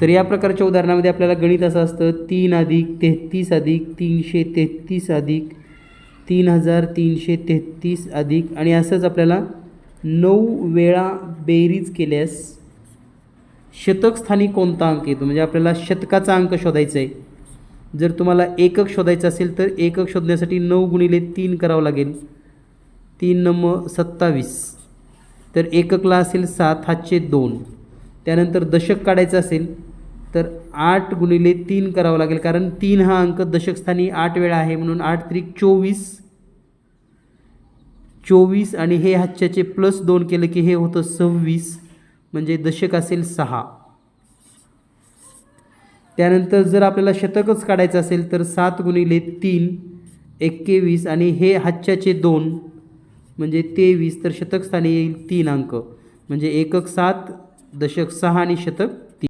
तर या प्रकारच्या उदाहरणामध्ये आपल्याला गणित असं असतं तीन अधिक तेहतीस अधिक तीनशे तेहतीस अधिक तीन हजार तीनशे तेहतीस अधिक आणि असंच आपल्याला नऊ वेळा बेरीज केल्यास शतक स्थानी कोणता अंक येतो? म्हणजे आपल्याला शतकाचा अंक शोधायचा आहे जर तुम्हाला एकक शोधायचं असेल तर एकक शोधण्यासाठी नऊ गुणिले तीन करावं लागेल. तीन नंबर सत्तावीस. तर एककला असेल सात हातचे दोन. त्यानंतर दशक काढायचं असेल तर आठ गुणिले तीन करावं लागेल कारण तीन हा अंक दशकस्थानी आठ वेळा आहे म्हणून आठ त्रिक चोवीस. चोवीस आणि हे हातच्याचे प्लस दोन केलं की हे होतं सव्वीस म्हणजे दशक असेल सहा. त्यानंतर जर आपल्याला शतकच काढायचं असेल तर सात गुणिले तीन एक्केवीस आणि हे हातच्याचे दोन म्हणजे तेवीस तर शतकस्थानी येईल तीन अंक. म्हणजे एकक सात दशक सहा आणि शतक